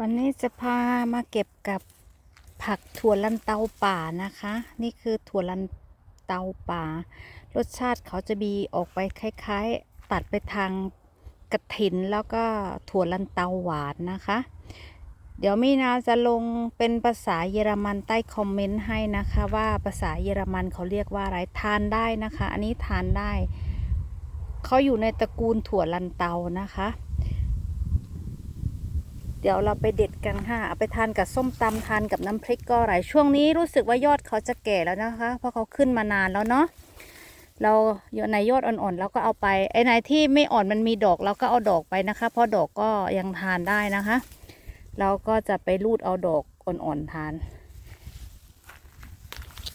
วันนี้จะพามาเก็บกับผักถั่วลันเตาป่านะคะ นี่คือถั่วลันเตาป่า รสชาติเขาจะมีออกไปคล้ายๆ ตัดไปทางกระถินแล้วก็ถั่วลันเตาหวานนะคะ เดี๋ยวมีนาจะลงเป็นภาษาเยอรมันใต้คอมเมนต์ให้นะคะว่าภาษาเยอรมันเขาเรียกว่าอะไรทานได้นะคะ อันนี้ทานได้ เขาอยู่ในตระกูลถั่วลันเตานะคะ เดี๋ยวเราไปเด็ดกันค่ะเอาไปทานกับส้มตำทานกับน้ำพริกก็อร่อยช่วงนี้รู้สึกว่ายอดเขาจะแก่แล้วนะคะ เพราะเขาขึ้นมานานแล้วเนาะเราในยอดอ่อนๆเราก็เอาไปไอ้ไหนที่ไม่อ่อนมันมีดอกเราก็เอาดอกไปนะคะ เพราะดอกก็ยังทานได้นะคะ เราก็จะไปรูดเอาดอกอ่อนๆทาน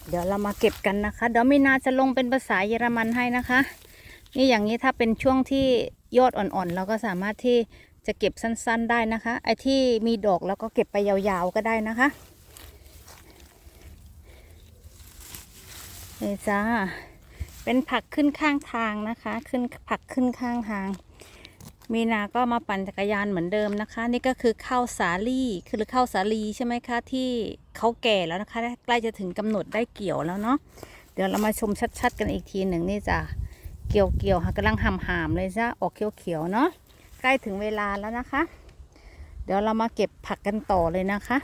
เดี๋ยวเรามาเก็บกันนะคะ เดี๋ยวมีนาจะลงเป็นภาษาเยอรมันให้นะคะ นี่อย่างนี้ถ้าเป็นช่วงที่ยอดอ่อนๆเราก็สามารถที่ จะเก็บสั้นๆได้นะคะ ไอ้ที่มีดอกแล้วก็เก็บไปยาวๆก็ได้นะคะนี่จ้า เป็นผักขึ้นข้างทางนะคะ ขึ้นผักขึ้นข้างทาง มีนาก็มาปั่นจักรยานเหมือนเดิมนะคะ นี่ก็คือข้าวสาลี่คือข้าวสาลีใช่ไหมคะ ที่เขาแก่แล้วนะคะ ใกล้จะถึงกำหนดได้เกี่ยวแล้วเนาะ เดี๋ยวเรามาชมชัดๆ กันอีกทีหนึ่งนี่จ้ะเกี่ยวเกี่ยวๆค่ะกำลังหำหามเลยจ้ะออกเขียวๆเนาะ ใกล้ถึงเวลาแล้วนะคะ เดี๋ยวเรามาเก็บผักกันต่อเลยนะคะ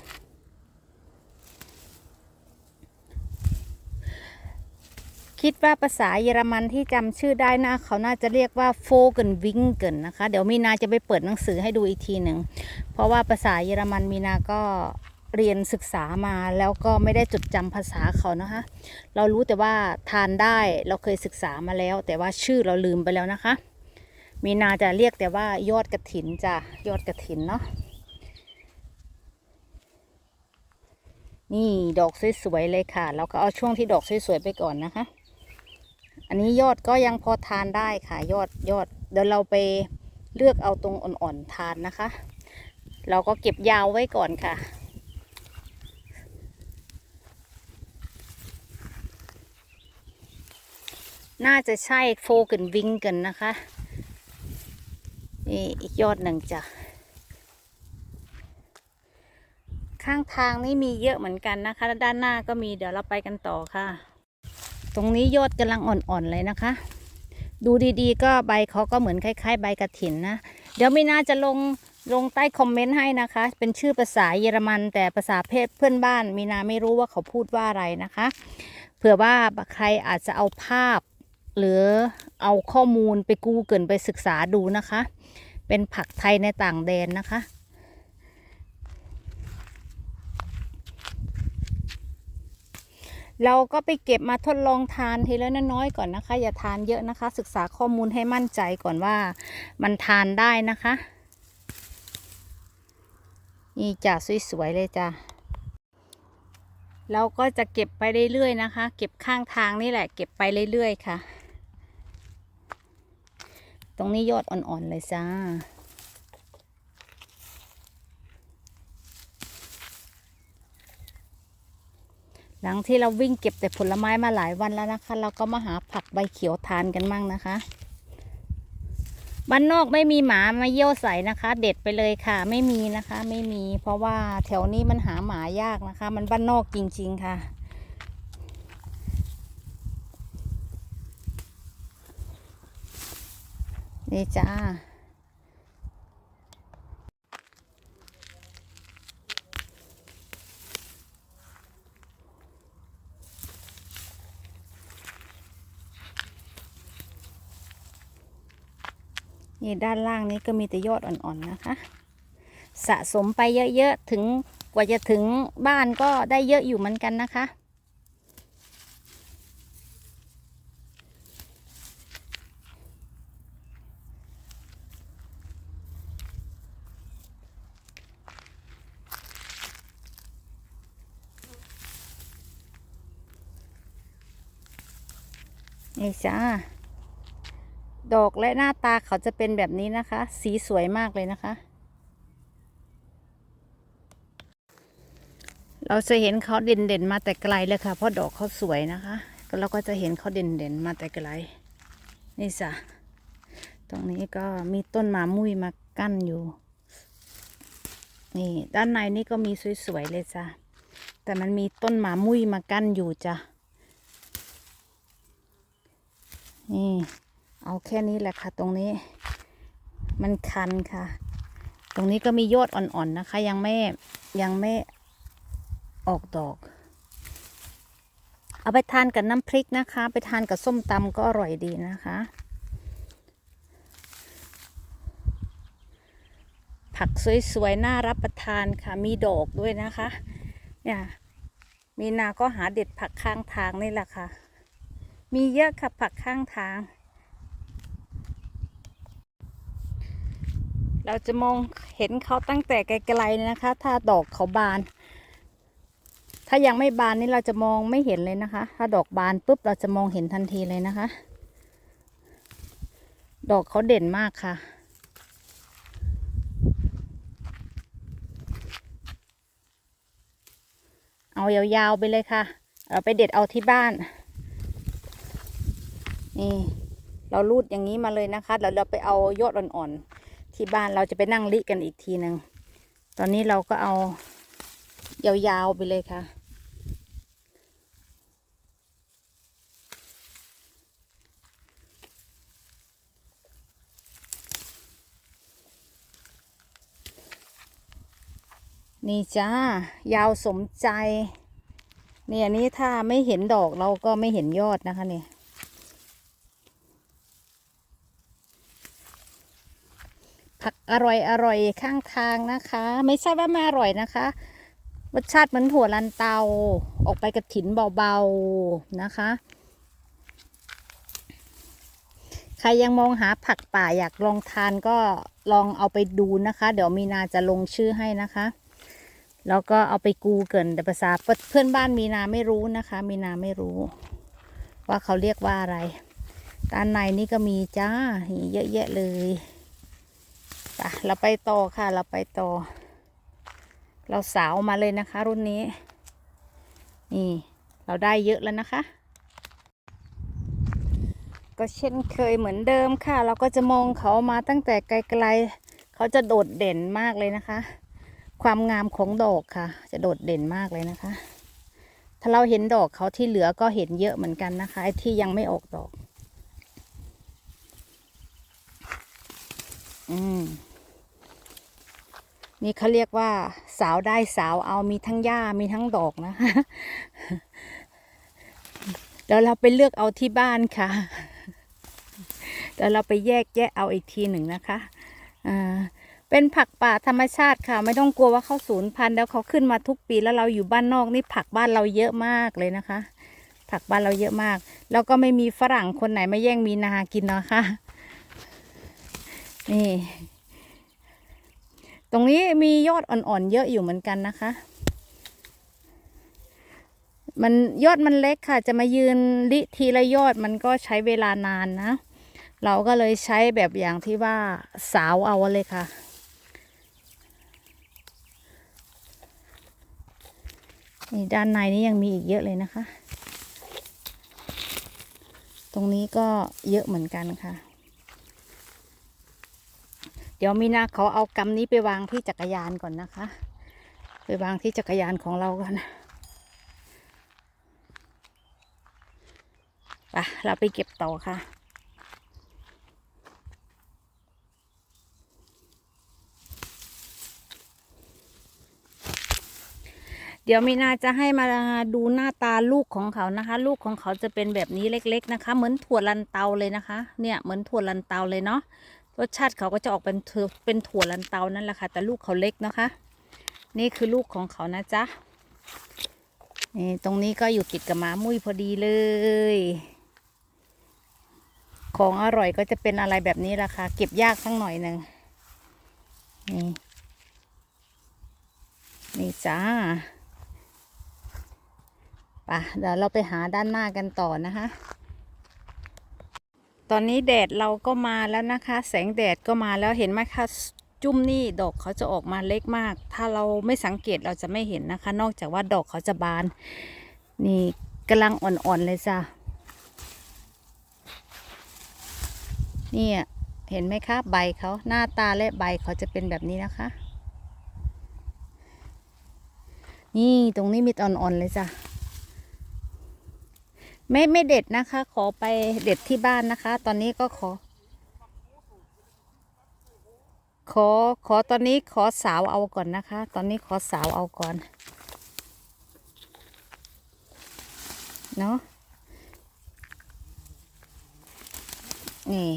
คิดว่าภาษาเยอรมันที่จำชื่อได้นะเขาน่าจะเรียกว่าโฟเกนวิงเกินนะคะ เดี๋ยวมีนาจะไปเปิดหนังสือให้ดูอีกทีหนึ่ง เพราะว่าภาษาเยอรมันมีนาก็เรียนศึกษามาแล้วก็ไม่ได้จดจำภาษาเขานะคะ เรารู้แต่ว่าทานได้เราเคยศึกษามาแล้ว แต่ว่าชื่อเราลืมไปแล้วนะคะ มีนาจะเรียกแต่ว่ายอดกระถินจ้ะยอดกระถินเนาะนี่ดอกสวยๆเลยค่ะ เราก็เอาช่วงที่ดอกสวยๆไปก่อนนะคะ อันนี้ยอดก็ยังพอทานได้ค่ะ ยอดยอดเดี๋ยวเราไปเลือกเอาตรงอ่อนๆทานนะคะ เราก็เก็บยาวไว้ก่อนค่ะน่าจะใช่โฟกันวิงกันนะคะ นี่อีกยอดหนึ่งจ้ะ ข้างทางนี่มีเยอะเหมือนกันนะคะ ด้านหน้าก็มีเดี๋ยวเราไปกันต่อค่ะ ตรงนี้ยอดกำลังอ่อนๆเลยนะคะ ดูดีๆ ก็ใบเขาก็เหมือนคล้ายๆ ใบกระถินนะ เดี๋ยวมีน่าจะลงลงใต้คอมเมนต์ให้นะคะ เป็นชื่อภาษาเยอรมัน แต่ภาษาเพศเพื่อนบ้าน มีนาไม่รู้ว่าเขาพูดว่าอะไรนะคะ เผื่อว่าใครอาจจะเอาภาพ หรือเอาข้อมูลไปกูเกิลไปศึกษาดูนะคะ เป็นผักไทยในต่างแดนนะคะเราก็ไปเก็บมาทดลองทานทีละน้อยๆก่อนนะคะ อย่าทานเยอะนะคะ ศึกษาข้อมูลให้มั่นใจก่อนว่ามันทานได้นะคะ นี่จ้ะสวยๆเลยจ้ะเราก็จะเก็บไปเรื่อยๆนะคะ เก็บข้างทางนี่แหละ เก็บไปเรื่อยๆค่ะ ตรงนี้ยอดอ่อนๆเลยจ้า หลังที่เราวิ่งเก็บแต่ผลไม้มาหลายวันแล้วนะคะ เราก็มาหาผักใบเขียวทานกันมั่งนะคะ บ้านนอกไม่มีหมามาเยี่ยวใส่นะคะ เด็ดไปเลยค่ะ ไม่มีนะคะ ไม่มี เพราะว่าแถวนี้มันหาหมายากนะคะ มันบ้านนอกจริง ๆ ค่ะ นี่จ้านี่ด้านล่างนี้ก็มีแต่ยอดอ่อนๆนะคะ สะสมไปเยอะๆ ถึงกว่าจะถึงบ้านก็ได้เยอะอยู่เหมือนกันนะคะ นี่จ้า ดอกและหน้าตาเขาจะเป็นแบบนี้นะคะ สีสวยมากเลยนะคะ เราจะเห็นเขาเด่นๆมาแต่ไกลเลยค่ะ เพราะดอกเขาสวยนะคะเราก็จะเห็นเขาเด่นๆมาแต่ไกล นี่จ้ะ ตรงนี้ก็มีต้นหมามุ้ยมากั้นอยู่ นี่ ด้านในนี่ก็มีสวยๆเลยจ้ะ แต่มันมีต้นหมามุ้ยมากั้นอยู่จ้ะ นี่ เอาแค่นี้แหละค่ะ ตรงนี้ มันคันค่ะ ตรงนี้ก็มียอดอ่อนๆนะคะ ยังไม่ยังไม่ออกดอก เอาไปทานกับน้ำพริกนะคะ ไปทานกับส้มตำก็อร่อยดีนะคะ ผักสวยๆ น่ารับประทานค่ะ มีดอกด้วยนะคะ เนี่ย มีนาก็หาเด็ดผักข้างทางนี่แหละค่ะ มีเยอะค่ะผักข้างทาง เราจะมองเห็นเขาตั้งแต่ไกลๆเลยนะคะ ถ้าดอกเขาบาน ถ้ายังไม่บานนี่เราจะมองไม่เห็นเลยนะคะ ถ้าดอกบานปุ๊บเราจะมองเห็นทันทีเลยนะคะ ดอกเขาเด่นมากค่ะเอายาวๆไปเลยค่ะ เราไปเด็ดเอาที่บ้าน นี่ เรารูดอย่างนี้มาเลยนะคะแล้วเราไปเอายอดอ่อนๆที่บ้านเราจะไปนั่งลิกันอีกทีหนึ่งตอนนี้เราก็เอายาวๆไปเลยค่ะ นี่จ้ายาวสมใจเนี่ยนี้ถ้าไม่เห็นดอกเราก็ไม่เห็นยอดนะคะเนี่ย ผัก อร่อยอร่อยข้างทางนะคะ ไม่ใช่ว่าไม่อร่อยนะคะรสชาติเหมือนถั่วลันเตาออกไปกับถิ่นเบาๆนะคะ ใครยังมองหาผักป่าอยากลองทานก็ลองเอาไปดูนะคะ เดี๋ยวมีนาจะลงชื่อให้นะคะ แล้วก็เอาไปกูเกินแต่ภาษาเพื่อนบ้านมีนาไม่รู้นะคะ มีนาไม่รู้ ว่าเขาเรียกว่าอะไรด้านในนี่ก็มีจ้าเยอะแยะเลย ปเราไปต่อค่ะ เราไปต่อ เราสาวมาเลยนะคะ รุ่นนี้ นี่ เราได้เยอะแล้วนะคะ ก็เช่นเคยเหมือนเดิมค่ะ เราก็จะมองเขามาตั้งแต่ไกลๆ เขาจะโดดเด่นมากเลยนะคะ ความงามของดอกค่ะ จะโดดเด่นมากเลยนะคะ ถ้าเราเห็นดอกเขาที่เหลือก็เห็นเยอะเหมือนกันนะคะไอ้ที่ยังไม่ออกดอก อืมนี่เขาเรียกว่า สาวได้สาวเอามีทั้งหญ้ามีทั้งดอกนะคะเดี๋ยวเราไปเลือกเอาที่บ้านค่ะเดี๋ยวเราไปแยกแยะเอาอีกทีหนึ่งนะคะอ่าเป็นผักป่าธรรมชาติค่ะ ไม่ต้องกลัวว่าเขาสูญพันธุ์แล้วเขาขึ้นมาทุกปีแล้วเราอยู่บ้านนอกนี่ผักบ้านเราเยอะมากเลยนะคะ ผักบ้านเราเยอะมาก แล้วก็ไม่มีฝรั่งคนไหนมาแย่งมีนากินนะคะ นี่ ตรงนี้มียอดอ่อนๆเยอะอยู่เหมือนกันนะคะ มันยอดมันเล็กค่ะ จะมายืนลิทีละยอดมันก็ใช้เวลานานนะ เราก็เลยใช้แบบอย่างที่ว่าสาวเอาเลยค่ะนี่ด้านในนี้ยังมีอีกเยอะเลยนะคะ ตรงนี้ก็เยอะเหมือนกันค่ะ ดี๋ยวมีนาเขาเอากำนี้ไปวางที่จักรยานก่อนนะคะ ไปวางที่จักรยานของเราก่อนไปเราไปเก็บต่อค่ะ เดี๋ยวมีนาจะให้มาดูหน้าตาลูกของเขานะคะ ลูกของเขาจะเป็นแบบนี้เล็ก ๆ นะคะ เหมือนถั่วลันเตาเลยนะคะ เนี่ยเหมือนถั่วลันเตาเลยเนาะ รสชาติเขาก็จะออกเป็นเป็นถั่วลันเตานั่นแหละค่ะ แต่ลูกเขาเล็กนะคะ นี่คือลูกของเขานะจ๊ะนี่ตรงนี้ก็อยู่ติดกับหมามุ้ยพอดีเลย ของอร่อยก็จะเป็นอะไรแบบนี้ละค่ะ เก็บยากสักหน่อยหนึ่งนี่นี่จ้าปะเดี๋ยวเราไปหาด้านหน้ากันต่อนะคะ ตอนนี้แดดเราก็มาแล้วนะคะ แสงแดดก็มาแล้วเห็นไหมคะจุ้มนี่ดอกเขาจะออกมาเล็กมาก ถ้าเราไม่สังเกตเราจะไม่เห็นนะคะ นอกจากว่าดอกเขาจะบาน นี่กำลังอ่อนๆเลยจ้ะนี่เห็นไหมคะใบเขาหน้าตาและใบเขาจะเป็นแบบนี้นะคะ นี่ตรงนี้มีอ่อนๆเลยจ้ะ ไม่ไม่เด็ดนะคะ ขอไปเด็ดที่บ้านนะคะ ตอนนี้ก็ขอ ขอขอตอนนี้ขอสาวเอาก่อนนะคะ ตอนนี้ขอสาวเอาก่อนเนาะนี่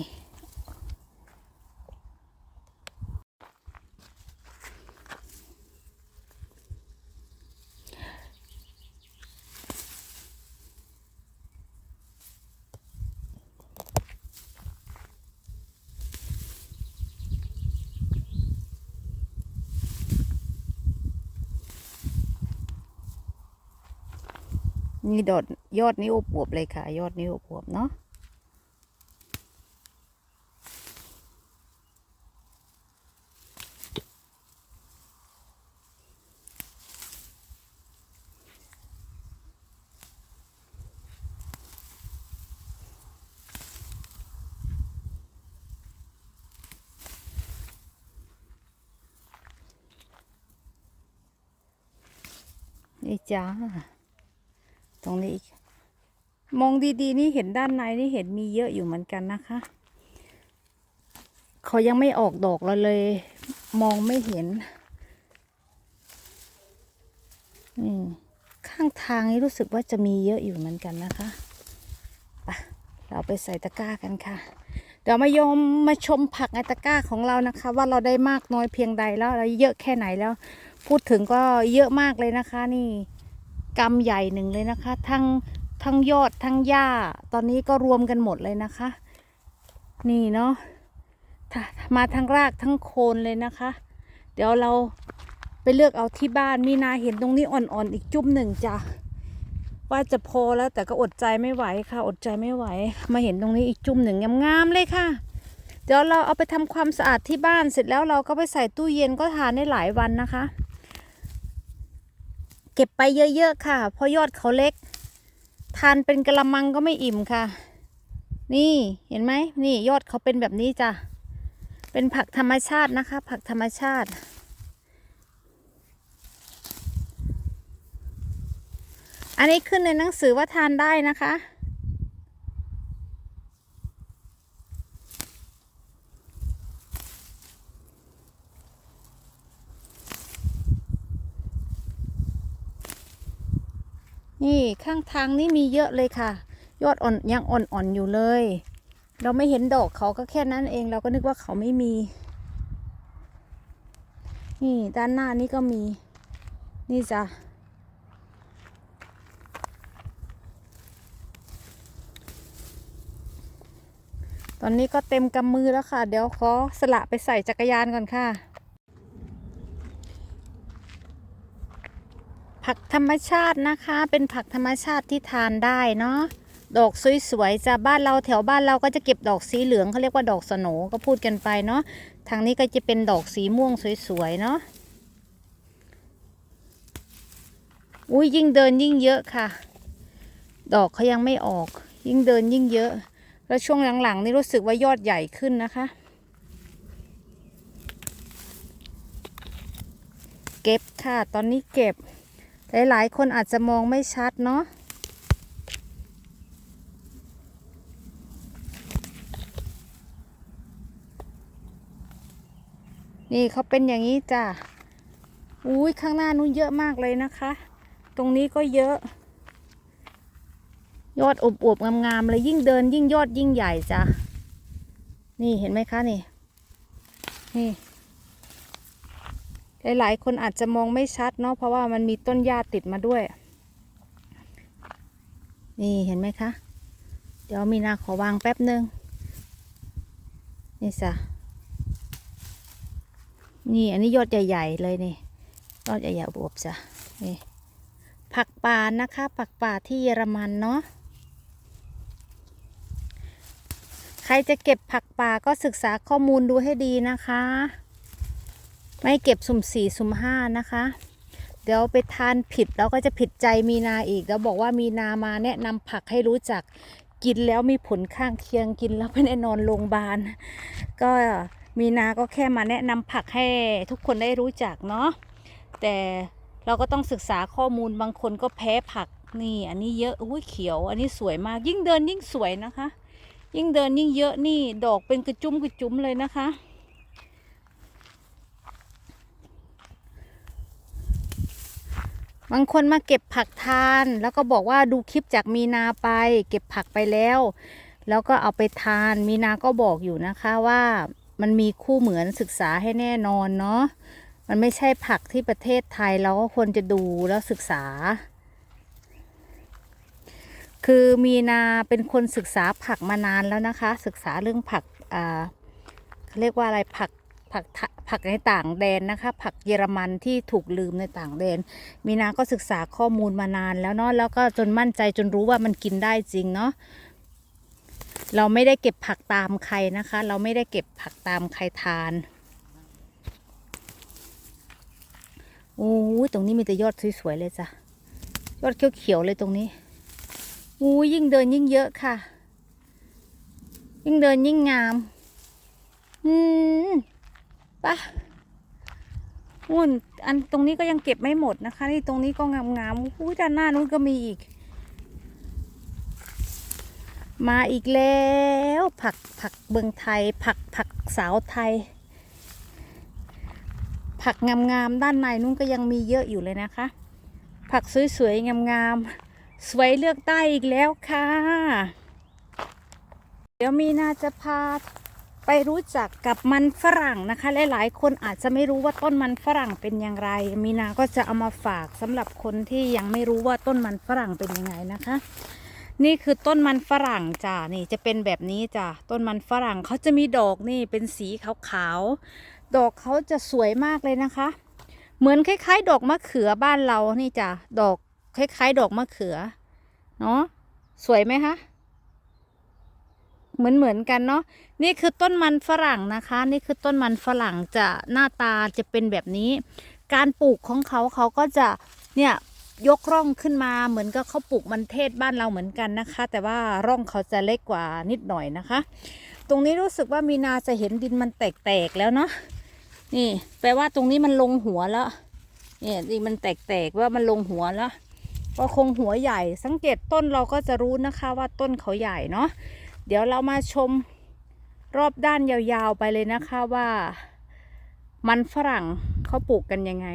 นี่ดอดยอดนิ้วอวบเลยค่ะ ยอดนิ้วอวบเนาะนี่จ้า ตรงนี้อีก มองดีๆ นี่เห็นด้านในนี่เห็นมีเยอะอยู่เหมือนกันนะคะ เขายังไม่ออกดอกเราเลย มองไม่เห็นนี่ข้างทางนี้รู้สึกว่าจะมีเยอะอยู่เหมือนกันนะคะไปเราไปใส่ตะกร้ากันค่ะ เดี๋ยวมายมมาชมผักในตะกร้าของเรานะคะ ว่าเราได้มากน้อยเพียงใดแล้วเราเยอะแค่ไหนแล้ว พูดถึงก็เยอะมากเลยนะคะนี่ กำใหญ่หนึ่งเลยนะคะ ทั้งทั้งยอดทั้งหญ้า ตอนนี้ก็รวมกันหมดเลยนะคะ นี่เนาะมาทั้งรากทั้งโคนเลยนะคะ เดี๋ยวเราไปเลือกเอาที่บ้านมีนาเห็นตรงนี้อ่อนๆออีกจุ่มหนึ่งจ้ะว่าจะพอแล้วแต่ก็อดใจไม่ไหวค่ะ อดใจไม่ไหว มาเห็นตรงนี้อีกจุ่มหนึ่งงามๆเลยค่ะ เดี๋ยวเราเอาไปทำความสะอาดที่บ้านเสร็จแล้วเราก็ไปใส่ตู้เย็นก็ทานได้หลายวันนะคะ เก็บไปเยอะๆค่ะ เพราะยอดเขาเล็ก ทานเป็นกระมังก็ไม่อิ่มค่ะ นี่เห็นไหมนี่ยอดเขาเป็นแบบนี้จ้ะเป็นผักธรรมชาตินะคะ ผักธรรมชาติอันนี้ขึ้นในหนังสือว่าทานได้นะคะ นี่ข้างทางนี่มีเยอะเลยค่ะ ยอดอ่อนยังอ่อนๆอยู่เลย เราไม่เห็นดอกเขาก็แค่นั้นเอง เราก็นึกว่าเขาไม่มี นี่ด้านหน้านี่ก็มี นี่จ้ะตอนนี้ก็เต็มกำมือแล้วค่ะ เดี๋ยวขอสละไปใส่จักรยานก่อนค่ะ ผักธรรมชาตินะคะ เป็นผักธรรมชาติที่ทานได้เนาะดอกสวยๆจะบ้านเราแถวบ้านเราก็จะเก็บดอกสีเหลืองเขาเรียกว่าดอกสโหนก็พูดกันไปเนาะทางนี้ก็จะเป็นดอกสีม่วงสวยๆเนาะอุ้ยยิ่งเดินยิ่งเยอะค่ะ ดอกเขายังไม่ออก ยิ่งเดินยิ่งเยอะ แล้วช่วงหลังๆนี่รู้สึกว่ายอดใหญ่ขึ้นนะคะ เก็บค่ะตอนนี้เก็บ หลายๆคนอาจจะมองไม่ชัดเนาะนี่เขาเป็นอย่างนี้จ้ะอุ้ยข้างหน้านู้นเยอะมากเลยนะคะ ตรงนี้ก็เยอะ ยอดอบอวบงามๆเลยยิ่งเดินยิ่งยอดยิ่งใหญ่จ้ะนี่เห็นไหมคะนี่ นี่ หลายๆ คนอาจจะมองไม่ชัดเนาะเพราะว่ามันมีต้นหญ้าติดมาด้วย นี่เห็นไหมคะ เดี๋ยวมีนาขอวางแป๊บหนึ่งนี่จ้ะนี่อันนี้ยอดใหญ่ ๆ เลยนี่ยอดใหญ่ๆบวบจ้ะนี่ผักป่านะคะ ผักป่าที่เยอรมันเนาะใครจะเก็บผักป่าก็ศึกษาข้อมูลดูให้ดีนะคะ ไม่เก็บสุ่มสี่สุ่มห้านะคะ เดี๋ยวไปทานผิดแล้วก็จะผิดใจมีนาอีก แล้วบอกว่ามีนามาแนะนำผักให้รู้จักกินแล้วมีผลข้างเคียงกินแล้วไม่ได้นอนโรงพยาบาล ก็มีนาก็แค่มาแนะนำผักให้ทุกคนได้รู้จักเนาะแต่เราก็ต้องศึกษาข้อมูลบางคนก็แพ้ผักนี่อันนี้เยอะอุ้ยเขียว อันนี้สวยมากยิ่งเดินยิ่งสวยนะคะ ยิ่งเดินยิ่งเยอะนี่ดอกเป็นกระจุ้มกระจุ้มเลยนะคะ บางคนมาเก็บผักทาน แล้วก็บอกว่าดูคลิปจากมีนาไป เก็บผักไปแล้ว แล้วก็เอาไปทาน มีนาก็บอกอยู่นะคะว่ามันมีคู่เหมือนศึกษาให้แน่นอนเนาะมันไม่ใช่ผักที่ประเทศไทยเราก็ควรจะดูแล้วศึกษา คือมีนาเป็นคนศึกษาผักมานานแล้วนะคะ ศึกษาเรื่องผักอ่าเขาเรียกว่าอะไรผัก ผักผักในต่างแดนนะคะ ผักเยอรมันที่ถูกลืมในต่างแดน มีนาก็ศึกษาข้อมูลมานานแล้วเนาะแล้วก็จนมั่นใจจนรู้ว่ามันกินได้จริงเนาะเราไม่ได้เก็บผักตามใครนะคะ เราไม่ได้เก็บผักตามใครทานโอ้ยตรงนี้มีแต่ยอดสวยๆเลยจ้ะยอดเขียวๆเลยตรงนี้อู้ยิ่งเดินยิ่งเยอะค่ะ ยิ่งเดินยิ่งงาม อืม ปะอุ่นอันตรงนี้ก็ยังเก็บไม่หมดนะคะ นี่ตรงนี้ก็งามๆอู้ด้านหน้านู้นก็มีอีก มาอีกแล้วผักผักเบืองไทย ผักผักสาวไทย ผักงามๆด้านในนู้นก็ยังมีเยอะอยู่เลยนะคะ ผักสวยๆงามๆสวยเลือกได้อีกแล้วค่ะ เดี๋ยวมีนาจะพา ไปรู้จักกับมันฝรั่งนะคะหลายๆคนอาจจะไม่รู้ว่าต้นมันฝรั่งเป็นอย่างไร มีนาก็จะเอามาฝากสำหรับคนที่ยังไม่รู้ว่าต้นมันฝรั่งเป็นยังไงนะคะ นี่คือต้นมันฝรั่งจ้ะนี่จะเป็นแบบนี้จ้ะต้นมันฝรั่งเขาจะมีดอกนี่เป็นสีขาวๆดอกเขาจะสวยมากเลยนะคะ เหมือนคล้าย ๆ ดอกมะเขือบ้านเรานี่จ้ะดอกคล้าย ๆ ดอกมะเขือเนาะสวยไหมคะเหมือนเหมือนกันเนาะ นี่คือต้นมันฝรั่งนะคะ นี่คือต้นมันฝรั่งจะหน้าตาจะเป็นแบบนี้ การปลูกของเขาเขาก็จะเนี่ยยกร่องขึ้นมาเหมือนกับเขาปลูกมันเทศบ้านเราเหมือนกันนะคะ แต่ว่าร่องเขาจะเล็กกว่านิดหน่อยนะคะ ตรงนี้รู้สึกว่ามีนาจะเห็นดินมันแตกๆแล้วเนาะนี่แปลว่าตรงนี้มันลงหัวแล้วเนี่ยดินมันแตกๆว่ามันลงหัวแล้วก็คงหัวใหญ่สังเกตต้นเราก็จะรู้นะคะว่าต้นเขาใหญ่เนาะเดี๋ยวเรามาชม รอบด้านยาวๆไปเลยนะคะว่ามันฝรั่งเขาปลูกกันยังไง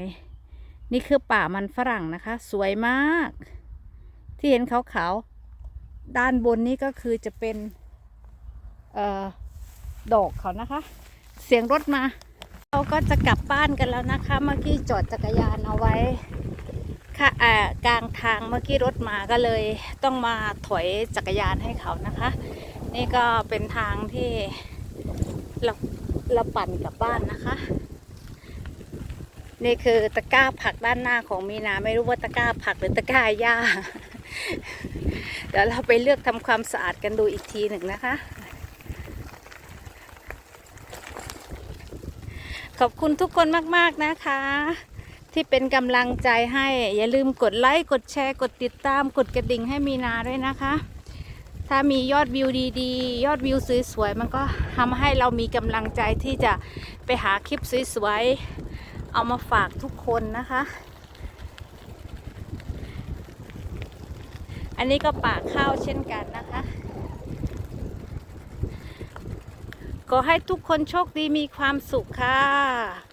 นี่คือป่ามันฝรั่งนะคะ สวยมาก ที่เห็นขาวๆด้านบนนี้ก็คือจะเป็นเอ่อดอกเขานะคะ เสียงรถมา เราก็จะกลับบ้านกันแล้วนะคะ เมื่อกี้จอดจักรยานเอาไว้ค่ะอ่ากลางทางเมื่อกี้รถมาก็เลยต้องมาถอยจักรยานให้เขานะคะ นี่ก็เป็นทางที่ เราเราปั่นกลับบ้านนะคะ นี่คือตะกร้าผักด้านหน้าของมีนาไม่รู้ว่าตะกร้าผักหรือตะกร้าหญ้าเดี๋ยวเราไปเลือกทำความสะอาดกันดูอีกทีหนึ่งนะคะ ขอบคุณทุกคนมากๆนะคะ ที่เป็นกำลังใจให้ อย่าลืมกดไลค์ กดแชร์ กดติดตาม กดกระดิ่งให้มีนาด้วยนะคะ ถ้ามียอดวิวดีๆ ยอดวิวสวยๆ มันก็ทำให้เรามีกำลังใจที่จะไปหาคลิปสวยๆ เอามาฝากทุกคนนะคะ อันนี้ก็ป่าข้าวเช่นกันนะคะขอให้ทุกคนโชคดีมีความสุขค่ะ